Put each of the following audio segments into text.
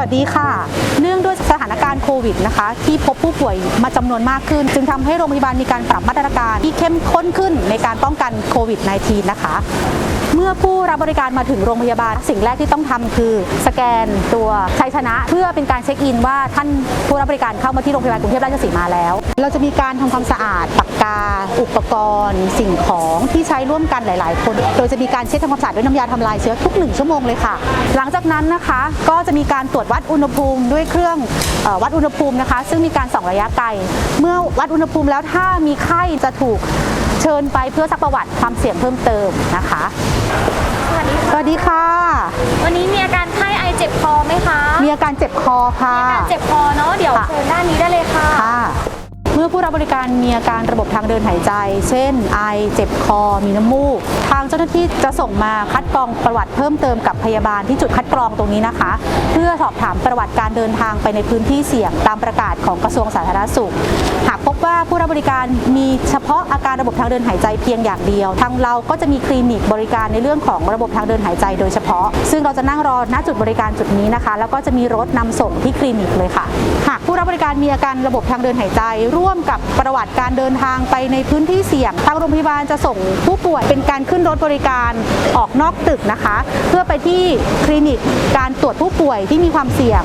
วัสดีค่ะ เนื่องด้วยสถานการณ์โควิดนะคะ ที่พบผู้ป่วยมาจำนวนมากขึ้น จึงทำให้โรงพยาบาลมีการปรับมาตรการที่เข้มข้นขึ้นในการป้องกันโควิด -19 นะคะเมื่อผู้รับบริการมาถึงโรงพยาบาล สิ่งแรกที่ต้องทำคือ สแกนตัวชัยชนะ เพื่อเป็นการเช็คอินว่าท่านผู้รับบริการเข้ามาที่โรงพยาบาลกรุงเทพราชสีมาแล้ว เราจะมีการทำความสะอาดปากกา อุปกรณ์ สิ่งของที่ใช้ร่วมกันหลาย ๆ คน โดยจะมีการเช็ดทำความสะอาดด้วยน้ำยาทำลายเชื้อทุกหนึ่งชั่วโมงเลยค่ะ หลังจากนั้นนะคะก็จะมีการตรวจวัดอุณหภูมิด้วยเครื่องเอ่อวัดอุณหภูมินะคะ ซึ่งมีการส่องระยะไกล เมื่อวัดอุณหภูมิแล้วถ้ามีไข้จะถูกเชิญไปเพื่อซักประวัติความเสี่ยงเพิ่มเติมนะคะ สวัสดีสค่ะวัสดีค่ะ วันนี้มีอาการไข้ไอเจ็บคอไหมคะ มีอาการเจ็บคอค่ะ มีอาการเจ็บคอเนาะ เดี๋ยวค่ะเชิญด้านนี้ได้เลยค่ะค่ะเมื่อผู้รับบริการมีอาการระบบทางเดินหายใจ เช่น ไอ เจ็บคอ มีน้ำมูกทาง เจ้าหน้าที่จะส่งมาคัดกรองประวัติเพิ่มเติมกับพยาบาลที่จุดคัดกรองตรงนี้นะคะ เพื่อสอบถามประวัติการเดินทางไปในพื้นที่เสี่ยงตามประกาศของกระทรวงสาธารณสุข หากพบว่าผู้รับบริการมีเฉพาะอาการระบบทางเดินหายใจเพียงอย่างเดียว ทางเราก็จะมีคลินิกบริการในเรื่องของระบบทางเดินหายใจโดยเฉพาะ ซึ่งเราจะนั่งรอณจุดบริการจุดนี้นะคะ แล้วก็จะมีรถนำส่งที่คลินิกเลยค่ะ หากผู้รับบริการมีอาการระบบทางเดินหายใจ ร่วมกับประวัติการเดินทางไปในพื้นที่เสี่ยง ทางโรงพยาบาลจะส่งผู้ป่วยเป็นการขึ้นรถบริการออกนอกตึกนะคะ เพื่อไปที่คลินิกการตรวจผู้ป่วยที่มีความเสี่ยง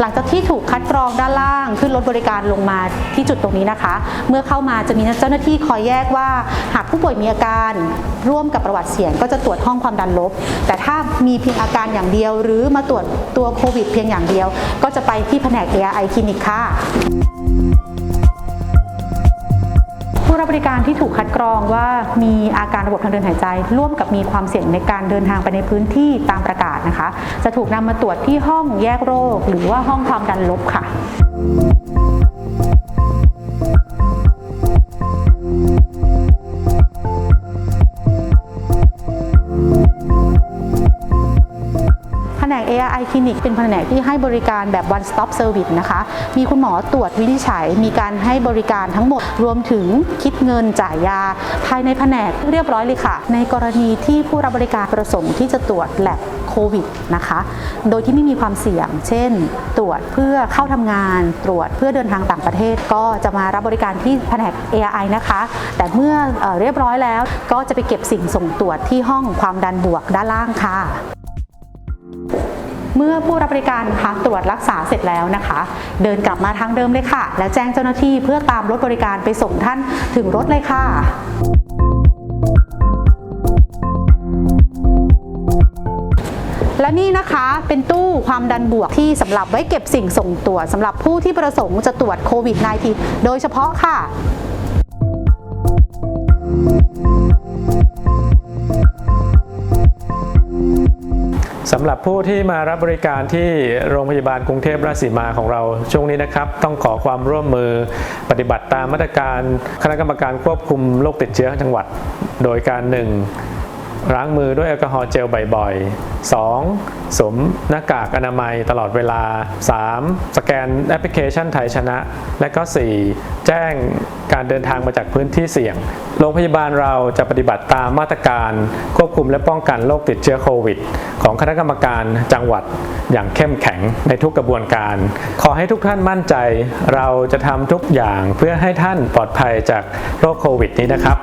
หลังจากที่ถูกคัดกรองด้านล่างขึ้นรถบริการลงมาที่จุดตรงนี้นะคะ เมื่อเข้ามาจะมีเจ้าหน้าที่คอยแยกว่า หากผู้ป่วยมีอาการร่วมกับประวัติเสี่ยง ก็จะตรวจห้องความดันลบ แต่ถ้ามีเพียงอาการอย่างเดียว หรือมาตรวจตัวโควิดเพียงอย่างเดียว ก็จะไปที่แผนก ARI คลินิกค่ะ ผู้รับบริการที่ถูกคัดกรองว่ามีอาการระบบทางเดินหายใจ ร่วมกับมีความเสี่ยงในการเดินทางไปในพื้นที่ตามประกาศนะคะ จะถูกนำมาตรวจที่ห้องแยกโรค หรือว่าห้องความดันลบค่ะ ARI คลินิกเป็นแผนกที่ให้บริการแบบ one stop service นะคะ มีคุณหมอตรวจวินิจฉัย มีการให้บริการทั้งหมด รวมถึงคิดเงินจ่ายยา ภายในแผนกเรียบร้อยเลยค่ะ ในกรณีที่ผู้รับบริการประสงค์ที่จะตรวจแลบโควิดนะคะ โดยที่ไม่มีความเสี่ยง เช่น ตรวจเพื่อเข้าทำงาน ตรวจเพื่อเดินทางต่างประเทศ ก็จะมารับบริการที่แผนก ARI นะคะ แต่เมื่อเอเรียบร้อยแล้ว ก็จะไปเก็บสิ่งส่งตรวจที่ห้องความดันบวกด้านล่างค่ะ เมื่อผู้รับบริการคะตรวจรักษาเสร็จแล้วนะคะ เดินกลับมาทางเดิมเลยค่ะ แล้วแจ้งเจ้าหน้าที่เพื่อตามรถบริการไปส่งท่านถึงรถเลยค่ะและนี่นะคะเป็นตู้ความดันบวกที่สำหรับไว้เก็บสิ่งส่งตรวจสำหรับผู้ที่ประสงค์จะตรวจโควิด -19 โดยเฉพาะค่ะ สำหรับผู้ที่มารับบริการที่โรงพยาบาลกรุงเทพราชสีมาของเราช่วงนี้นะครับ ต้องขอความร่วมมือปฏิบัติตามมาตรการคณะกรรมการควบคุมโรคติดเชื้อจังหวัด โดยการ 1. ล้างมือด้วยแอลกอฮอล์เจลบ่อยๆ 2. สวมหน้ากากอนามัยตลอดเวลา 3. สแกนแอปพลิเคชันไทยชนะ และก็ 4. แจ้งการเดินทางมาจากพื้นที่เสี่ยง โรงพยาบาลเราจะปฏิบัติตามมาตรการควบคุมและป้องกันโรคติดเชื้อโควิด ของคณะกรรมการจังหวัดอย่างเข้มแข็งในทุกกระบวนการ ขอให้ทุกท่านมั่นใจ เราจะทำทุกอย่างเพื่อให้ท่านปลอดภัยจากโรคโควิดนี้นะครับ